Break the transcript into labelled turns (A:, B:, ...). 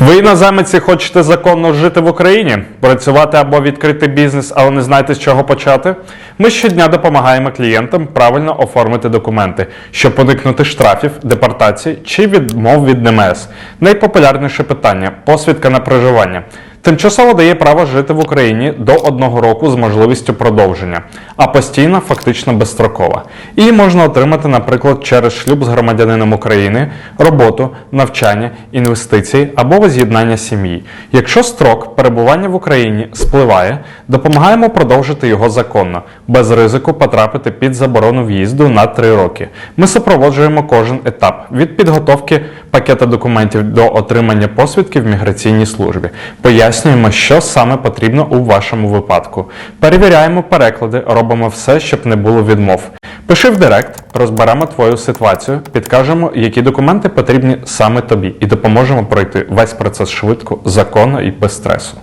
A: Ви іноземці хочете законно жити в Україні, працювати або відкрити бізнес, але не знаєте з чого почати? Ми щодня допомагаємо клієнтам правильно оформити документи, щоб уникнути штрафів, депортації чи відмов від ДМС. Найпопулярніше питання посвідка на проживання. Тимчасово дає право жити в Україні до одного року з можливістю продовження, а постійно фактично безстрокова. Її можна отримати, наприклад, через шлюб з громадянином України, роботу, навчання, інвестиції або воз'єднання сім'ї. Якщо строк перебування в Україні спливає, допомагаємо продовжити його законно, без ризику потрапити під заборону в'їзду на 3 роки. Ми супроводжуємо кожен етап від підготовки пакета документів до отримання посвідки в міграційній службі. Пояснюємо, що саме потрібно у вашому випадку. Перевіряємо переклади, робимо все, щоб не було відмов. Пиши в Директ, розберемо твою ситуацію, підкажемо, які документи потрібні саме тобі, і допоможемо пройти весь процес швидко, законно і без стресу.